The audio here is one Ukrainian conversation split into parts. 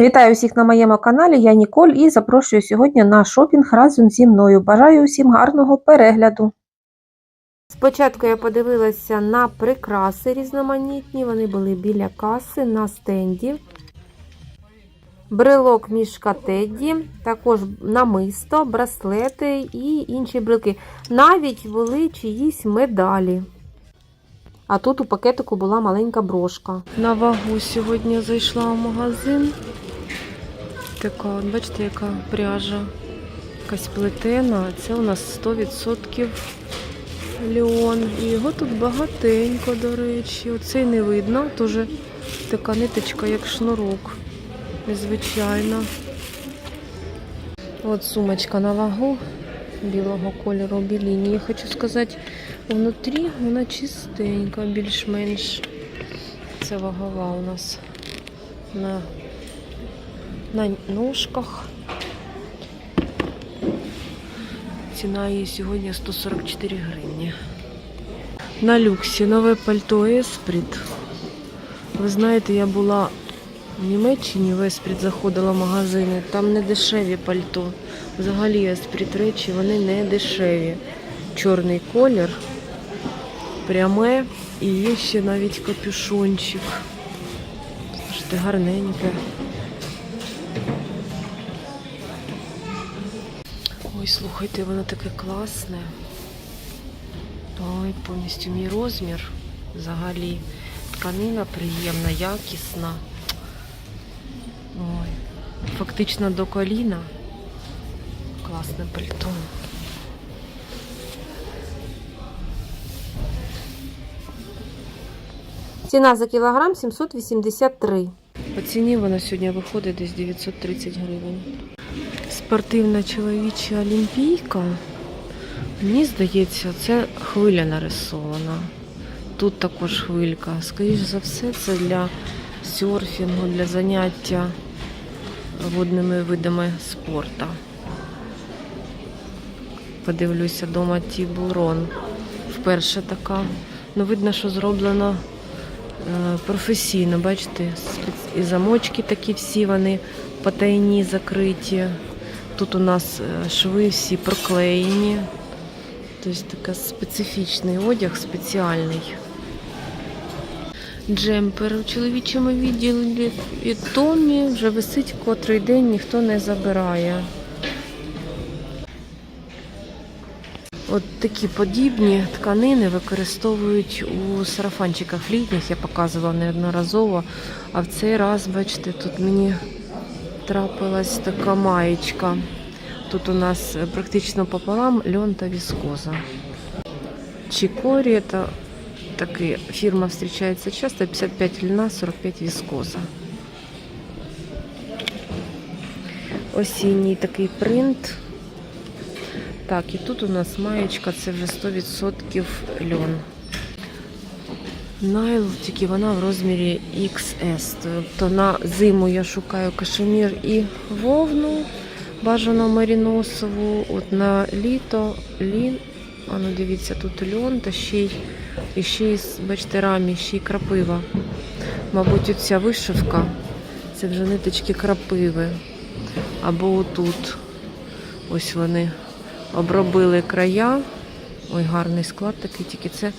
Вітаю всіх на моєму каналі. Я Ніколь і запрошую сьогодні на шопінг разом зі мною. Бажаю усім гарного перегляду. Спочатку я подивилася на прикраси різноманітні. Вони були біля каси на стенді. Брелок мішка Тедді, також намисто, браслети і інші брелки. Навіть були чиїсь медалі. А тут у пакетику була маленька брошка. На вагу сьогодні зайшла в магазин. Така, бачите, яка пряжа. Якась плетена. Це у нас 100% льон. І його тут багатенько, до речі. Оцей не видно. Теж така ниточка, як шнурок. Незвичайно. От сумочка на вагу білого кольору, біліні. Я хочу сказати, внутрі вона чистенька, більш-менш. Це вагова у нас на, на ножках. Ціна її сьогодні 144 гривні. На люксі нове пальто Еспріт. Ви знаєте, я була в Німеччині, в Еспріт заходила в магазини. Там не дешеві пальто. Взагалі Еспріт речі, вони не дешеві. Чорний колір, пряме і є ще навіть капюшончик. Слушайте, гарненьке. Ой, слухайте, воно таке класне. Ой, повністю мій розмір взагалі. Тканина приємна, якісна. Ой, фактично до коліна. Класне пальто. Ціна за кілограм 783. По ціні вона сьогодні виходить десь 930 гривень. Спортивна чоловіча олімпійка. Мені здається, це хвиля нарисована. Тут також хвилька. Скоріше за все, це для серфінгу, для заняття водними видами спорту. Подивлюся дома Тібурон. Вперше така. Ну, видно, що зроблено е, професійно. Бачите, і замочки такі всі вони потайні закриті. Тут у нас е, шви всі проклеєні. Тобто такий специфічний одяг, спеціальний. Джемпер у чоловічому відділі від Томі вже висить котрий день, ніхто не забирає. От такі подібні тканини використовують у сарафанчиках літніх, я показувала неодноразово. А в цей раз, бачите, тут мені трапилась така маєчка. Тут у нас е, практично пополам льон та віскоза. Чикорі это такая фирма встречается часто, 55 льна, 45 віскоза. Осінній такий принт. Так, і тут у нас маєчка, це вже 100% льон. Найл, тільки вона в розмірі XS. Тобто на зиму я шукаю кашемір і вовну, бажано маріносову. От на літо лін. А ну дивіться, тут льон та ще й, і ще й, бачите, рамі, ще й крапива. Мабуть, оця вишивка це вже ниточки крапиви. Або отут. Ось вони обробили края. Ой, гарний склад такий, тільки це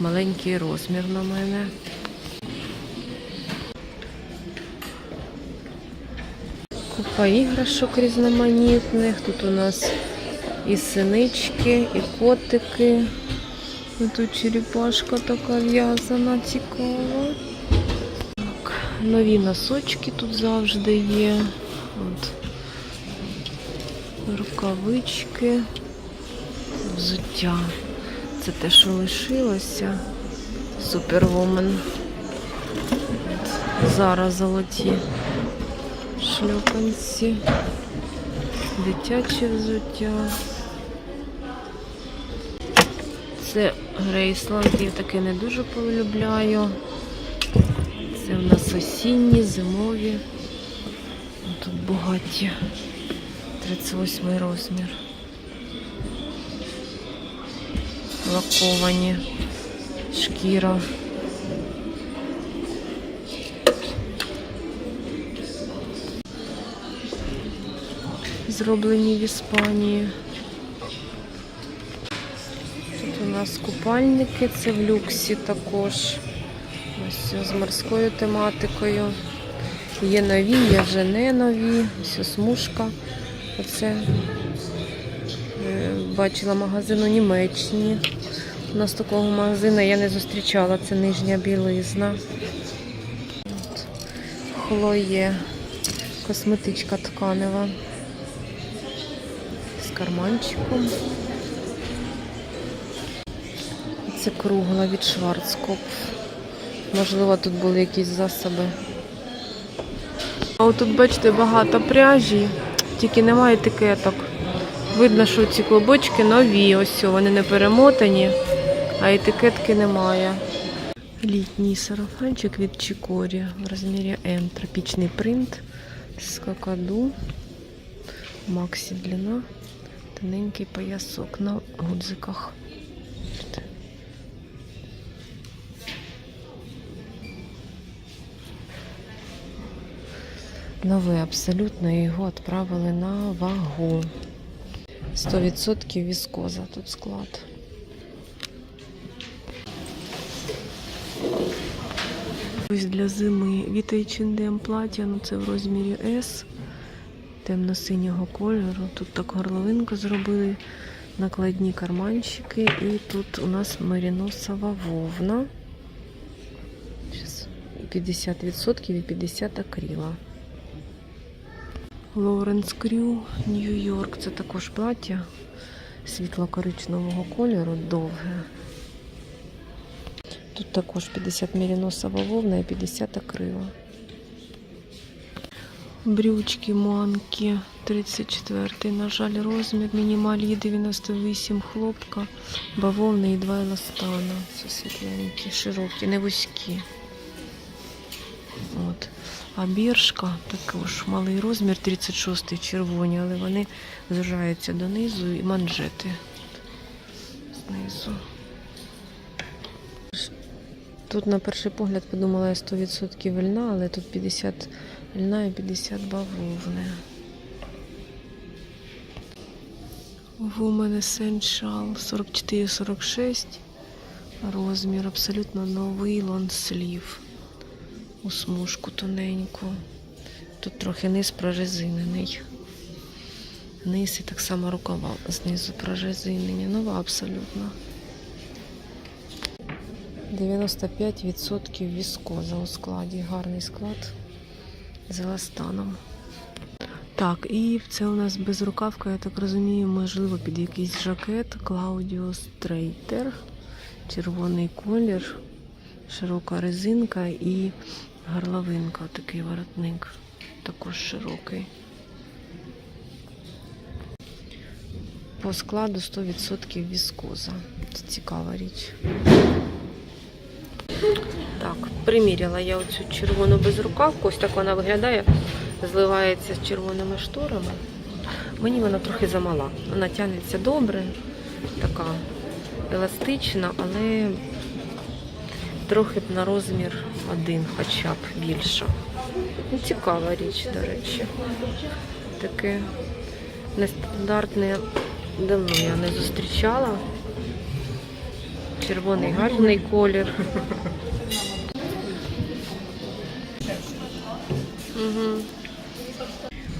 маленький розмір на мене. Купа іграшок різноманітних. Тут у нас і синички, і котики. І тут черепашка така в'язана, цікава. Так, нові носочки тут завжди є. От. Рукавички, взуття. Це те, що лишилося. Супервумен. Зараз золоті шльопанці. Дитяче взуття. Це Грейсланд, я таке не дуже полюбляю. Це в нас осінні, зимові. Тут багаті. 38 розмір. Лаковані. Шкіра. зроблені в Іспанії. Тут у нас купальники, це в люксі також. Ось з морською тематикою. Є нові, є вже не нові. Ось смужка. Оце е, бачила магазин у Німеччині. У нас такого магазину я не зустрічала. Це нижня білизна. Хлоє. Косметичка тканева. З карманчиком. Це кругла від Шварцкопф. Можливо, тут були якісь засоби. А отут, бачите, багато пряжі, тільки немає етикеток. Видно, що ці клубочки нові, ось вони не перемотані, а етикетки немає. Літній сарафанчик від Чикорі в розмірі М. Тропічний принт з какаду. Максі длина. Тоненький поясок на гудзиках. Новий абсолютно його відправили на вагу. 100% віскоза тут склад. Ось для зими від H&M плаття, ну це в розмірі S, темно-синього кольору. Тут так горловинку зробили, накладні карманчики, і тут у нас меріносова вовна. 50% і 50 акрила. Лоуренс Крю, Нью-Йорк. Це також плаття світло-коричневого кольору, довге. Тут також 50 мериносова вовна і 50 акрила. Брючки манки 34, на жаль, розмір. Мінімалі 98 хлопка, бавовна і два еластана. Це світленькі, широкі, не вузькі. От. А біршка також малий розмір, 36 червоні, але вони зужаються донизу і манжети знизу. Тут на перший погляд подумала я 100% вільна, але тут 50 вільна і 50 бавовни. Woman Essential 44-46 розмір, абсолютно новий лонслів у смужку тоненьку. Тут трохи низ прорезинений. Низ і так само рукава знизу прорезинені. Нова абсолютно. 95% віскоза у складі. Гарний склад з еластаном. Так, і це у нас безрукавка, я так розумію, можливо, під якийсь жакет. Клаудіо Стрейтер. Червоний колір, широка резинка і горловинка, такий воротник. Також широкий. По складу 100% віскоза. Це цікава річ. Так, приміряла я оцю червону безрукавку. Ось так вона виглядає, зливається з червоними шторами. Мені вона трохи замала. Вона тягнеться добре, така еластична, але трохи б на розмір один, хоча б більше. Ну, цікава річ, до речі. Таке нестандартне давно я не зустрічала. Червоний гарний колір.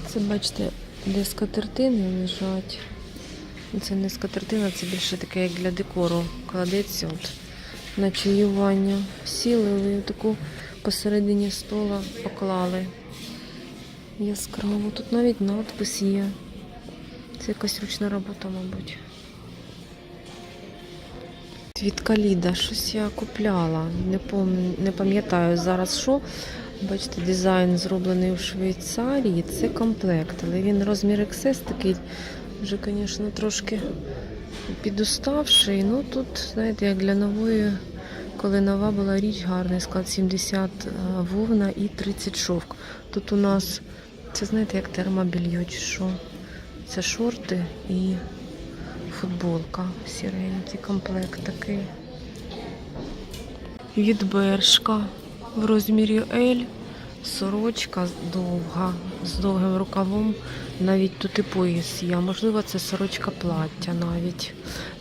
Це, бачите, де скатертини лежать. Це не скатертина, це більше таке, як для декору. Кладеться от на чаювання. Сіли таку посередині стола поклали. Яскраво. Тут навіть надпис є. Це якась ручна робота, мабуть. Від Каліда щось я купляла. Не пом... не пам'ятаю зараз що. Бачите, дизайн зроблений у Швейцарії. Це комплект, але він розмір XS такий вже, звісно, трошки підуставший. Ну тут, знаєте, як для нової, коли нова була річ, гарний склад 70 вовна і 30 шовк. Тут у нас, це знаєте, як термобільйо чи що. Це шорти і футболка сіренький комплект такий. Від Бершка в розмірі L сорочка довга, з довгим рукавом. Навіть тут і пояс є. Можливо, це сорочка плаття навіть.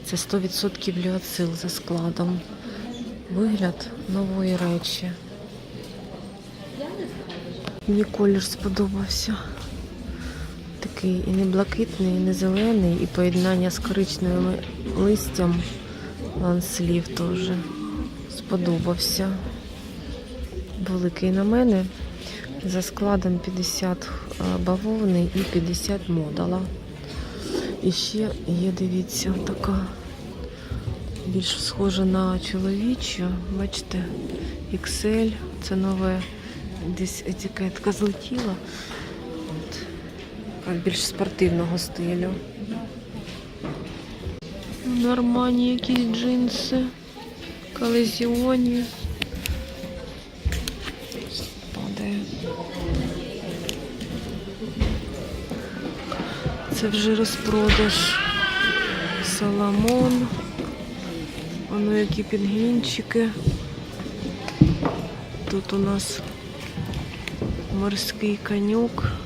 Це 100% ліоцил за складом. Вигляд нової речі. Мені колір сподобався. Такий і не блакитний, і не зелений, і поєднання з коричневим листям ланслів теж сподобався. Великий на мене. За складом 50 бавовни і 50 модала. І ще є, дивіться, така більш схожа на чоловічу. Бачите, XL, це нове. Десь етикетка злетіла. Більш спортивного стилю. Нормальні якісь джинси. Колезіоні. Падає. Це вже розпродаж. Соломон. Воно які пінгвінчики. Тут у нас морський конюк.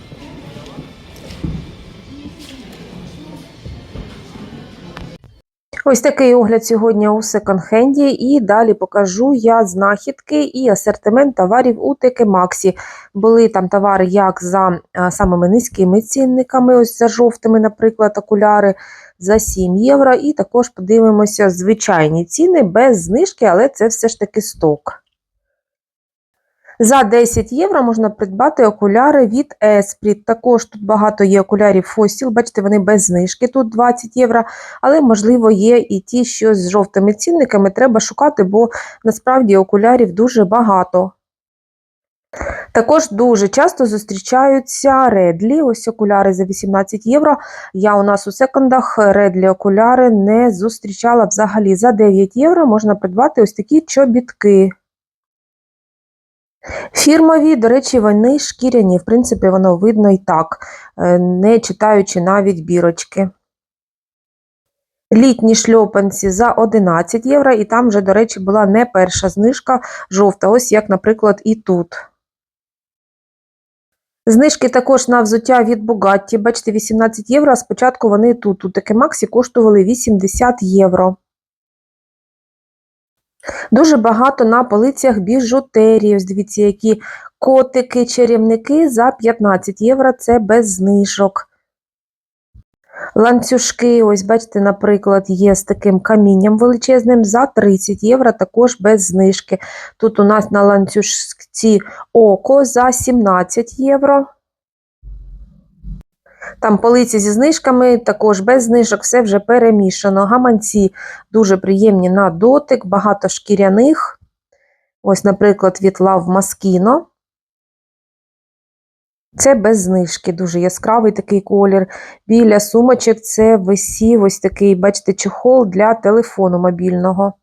Ось такий огляд сьогодні у секонд-хенді. І далі покажу я знахідки і асортимент товарів у Теке Максі. Були там товари як за самими низькими цінниками, ось за жовтими, наприклад, окуляри за 7 євро. І також подивимося звичайні ціни без знижки, але це все ж таки сток. За 10 євро можна придбати окуляри від Esprit. Також тут багато є окулярів Fossil, бачите, вони без знижки, тут 20 євро, але, можливо, є і ті, що з жовтими цінниками треба шукати, бо насправді окулярів дуже багато. Також дуже часто зустрічаються редлі. Ось окуляри за 18 євро. Я у нас у секондах редлі окуляри не зустрічала взагалі. За 9 євро можна придбати ось такі чобітки. Фірмові, до речі, вони шкіряні, в принципі, воно видно і так, е, не читаючи навіть бірочки. Літні шльопанці за 11 євро, і там вже, до речі, була не перша знижка жовта, ось як, наприклад, і тут. Знижки також на взуття від Bugatti, бачите, 18 євро, а спочатку вони тут, у таке Максі, коштували 80 євро. Дуже багато на полицях біжутерії. Дивіться, які котики, чарівники за 15 євро це без знижок. Ланцюжки, ось бачите, наприклад, є з таким камінням величезним за 30 євро, також без знижки. Тут у нас на ланцюжці око за 17 євро. Там полиці зі знижками, також без знижок, все вже перемішано. Гаманці дуже приємні на дотик, багато шкіряних. Ось, наприклад, від Love Moschino. Це без знижки, дуже яскравий такий колір. Біля сумочок це висів ось такий, бачите, чехол для телефону мобільного.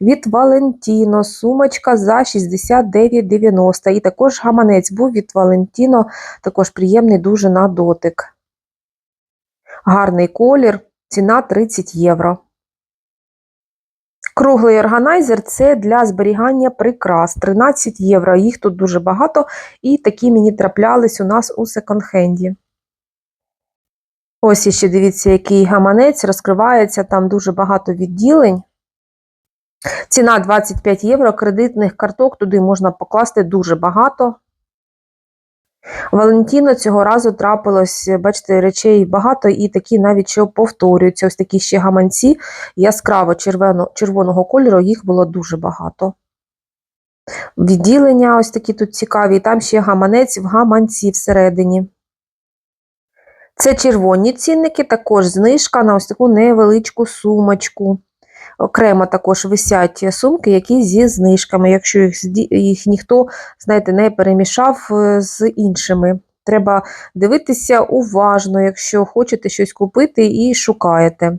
Від Valentino сумочка за 69,90. І також гаманець був від Valentino, також приємний дуже на дотик. Гарний колір, ціна 30 євро. Круглий органайзер це для зберігання прикрас 13 євро. Їх тут дуже багато, і такі мені траплялись у нас у секонд-хенді. Ось іще дивіться, який гаманець розкривається, там дуже багато відділень. Ціна 25 євро, кредитних карток туди можна покласти дуже багато. Валентіно цього разу трапилось, бачите, речей багато і такі навіть що повторюються. Ось такі ще гаманці яскраво червоно, червоного кольору, їх було дуже багато. Відділення ось такі тут цікаві, і там ще гаманець в гаманці всередині. Це червоні цінники, також знижка на ось таку невеличку сумочку. Окремо також висять сумки, які зі знижками, якщо їх, їх ніхто, знаєте, не перемішав е, з іншими. Треба дивитися уважно, якщо хочете щось купити і шукаєте.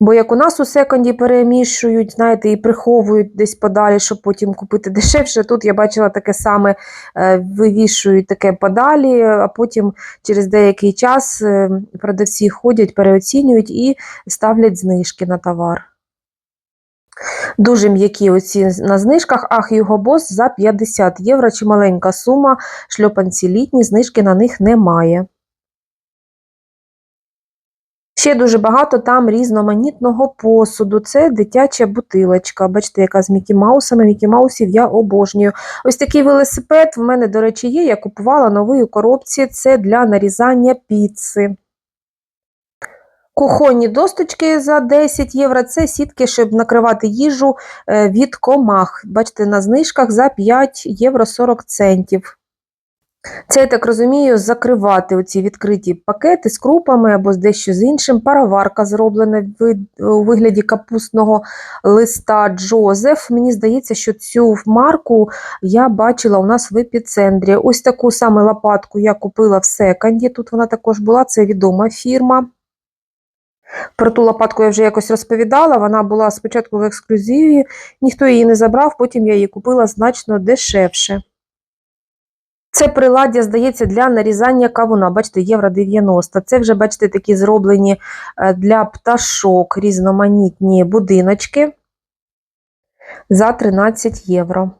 Бо як у нас у секонді перемішують, знаєте, і приховують десь подалі, щоб потім купити дешевше. Тут я бачила таке саме, е, вивішують таке подалі, а потім через деякий час е, продавці ходять, переоцінюють і ставлять знижки на товар. Дуже м'які оці на знижках, ах, його бос за 50 євро, чи маленька сума, шльопанці літні, знижки на них немає. Ще дуже багато там різноманітного посуду. Це дитяча бутилочка. Бачите, яка з Мікі Маусами. Мікі Маусів я обожнюю. Ось такий велосипед в мене, до речі, є. Я купувала новий у коробці. Це для нарізання піци. Кухонні досточки за 10 євро. Це сітки, щоб накривати їжу е, від комах. Бачите, на знижках за 5 євро 40 центів. Це, я так розумію, закривати оці відкриті пакети з крупами або з дещо з іншим. Пароварка зроблена у вигляді капустного листа Джозеф. Мені здається, що цю марку я бачила у нас в епіцентрі. Ось таку саме лопатку я купила в секонді. Тут вона також була, це відома фірма. Про ту лопатку я вже якось розповідала. Вона була спочатку в ексклюзиві, ніхто її не забрав, потім я її купила значно дешевше. Це приладдя, здається, для нарізання кавуна. Бачите, євро 90. Це вже, бачите, такі зроблені е, для пташок різноманітні будиночки за 13 євро.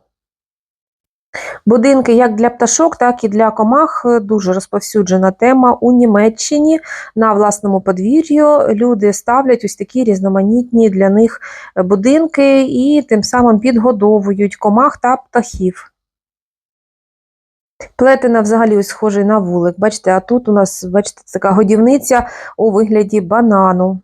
Будинки як для пташок, так і для комах дуже розповсюджена тема у Німеччині. На власному подвір'ю люди ставлять ось такі різноманітні для них будинки і тим самим підгодовують комах та птахів. Плетена взагалі ось схожий на вулик. Бачите, а тут у нас, бачите, така годівниця у вигляді банану.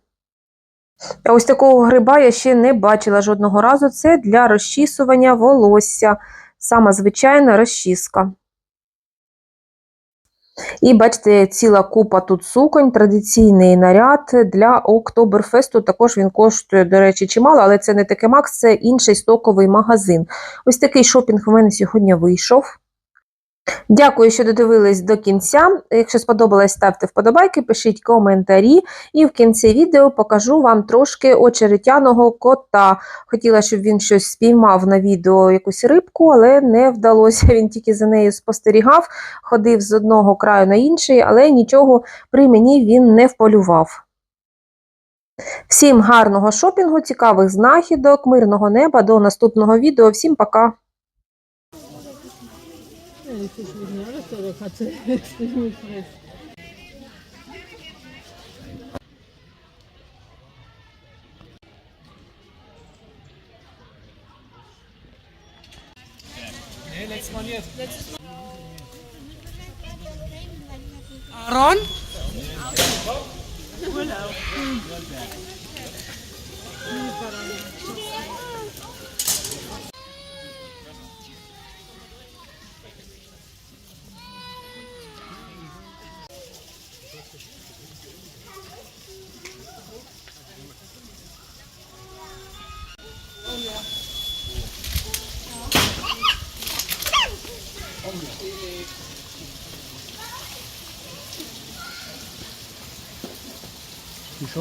А ось такого гриба я ще не бачила жодного разу. Це для розчісування волосся. Сама звичайна розчіска. І бачите, ціла купа тут суконь, традиційний наряд для Октоберфесту. Також він коштує, до речі, чимало, але це не таке Макс, це інший стоковий магазин. Ось такий шопінг у мене сьогодні вийшов. Дякую, що додивились до кінця. Якщо сподобалось, ставте вподобайки, пишіть коментарі. І в кінці відео покажу вам трошки очеретяного кота. Хотіла, щоб він щось спіймав на відео якусь рибку, але не вдалося. Він тільки за нею спостерігав, ходив з одного краю на інший, але нічого при мені він не вполював. Всім гарного шопінгу, цікавих знахідок, мирного неба. До наступного відео. Всім пока! ja nicht, ich will alles selber Katze. Jetzt nicht mit frech. Nee, letztes Mal nicht. Letztes Mal. Aaron? Urlaub. Urlaub.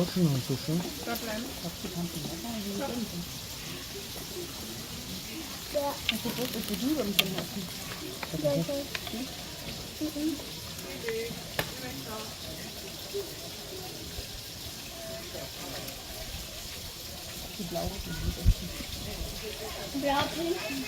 그렇지는 않았었어? Die blaue Wer hat hinten?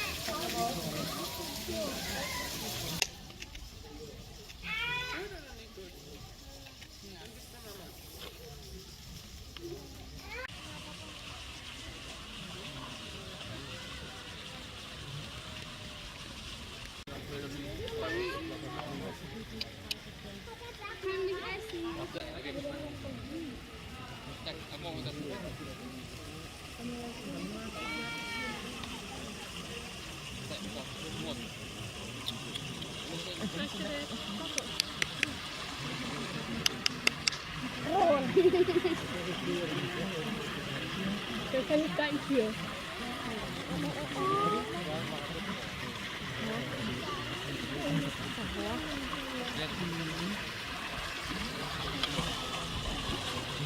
Eu quero estar aqui, ó.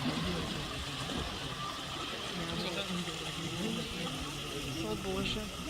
Thank you. О Боже.